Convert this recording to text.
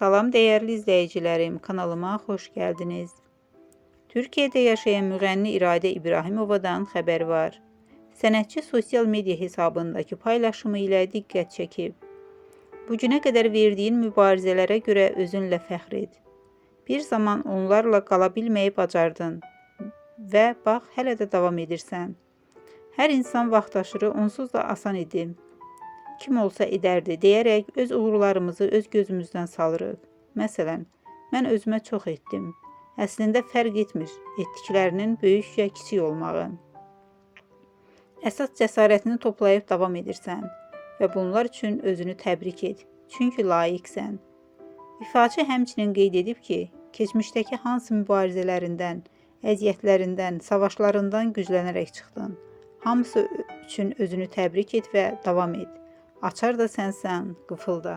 Salam değerli izleyicilerim, kanalıma hoş geldiniz. Türkiye'de yaşayan müğənni İradə İbrahimovadan xəbər var. Sənətçi sosial media hesabındakı paylaşımı ilə diqqət çəkib. Bu günə qədər verdiyin mübarizələrə görə özünlə fəxr et. Bir zaman onlarla qala bilməyi bacardın və bax hələ də davam edirsən. Hər insan vaxtaşırı onsuz da asan idi. Kim olsa edərdi deyərək öz uğurlarımızı öz gözümüzdən salırıq. Məsələn, mən özümə çox etdim. Əslində fərq etmir etdiklərinin böyük ya kiçik olmağı. Əsas cəsarətini toplayıb davam edirsən və bunlar üçün özünü təbrik et. Çünki layiqsən. İfaçı həmçinin qeyd edib ki, keçmişdəki hansı mübarizələrindən, əziyyətlərindən, savaşlarından güclənərək çıxdın. Hamısı üçün özünü təbrik et və davam et. Açar da sənsən, qıfılda.